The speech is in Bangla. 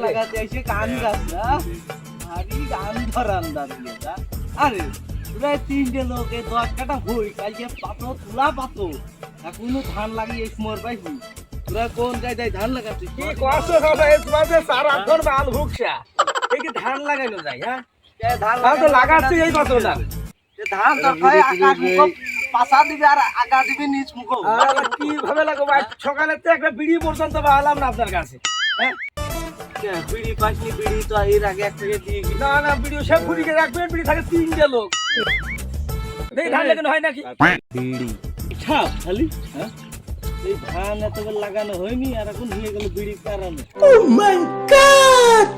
লাগাতে এসে গান গাছ ভারী গান ধরান দাঁড়িয়ে আরে প্রায় তিনটে লোকে দশ কাটা হই কালকে পাতো তুলা পাতো। এখনও ধান লাগিয়ে মর পাইছি। তোরা কোন জায়গায় ধান লাগাচ্ছিস? কি কষ্ট হবে এই মাঝে সারাক্ষণ মাল ভুকসা এই কি ধান লাগানো যায় হ্যাঁ? ধান তো লাগাচ্ছি এই কত না ধান তো খায় আকাশ মুখ পাশা দিবে আর আগা দিবে নিচ মুখ। লাগো ভাই? সকালে তো একটা বিড়ি পর্যন্ত পালাম না আপনার কাছে হ্যাঁ? বিড়ি পাইনি বিড়ি তো এর আগে এক থেকে দিয়ে না না বিড়ি সব ফুরিকে রাখবেন বিড়ি থাকে তিনটে লোক। দেখি ধান লাগানো হয় নাকি? বিড়ি। ছাপ খালি হ্যাঁ? এই ধান এতবার লাগানো হয়নি আর এখন হয়ে গেল বিড়ি কারণে। Oh my god! Wow!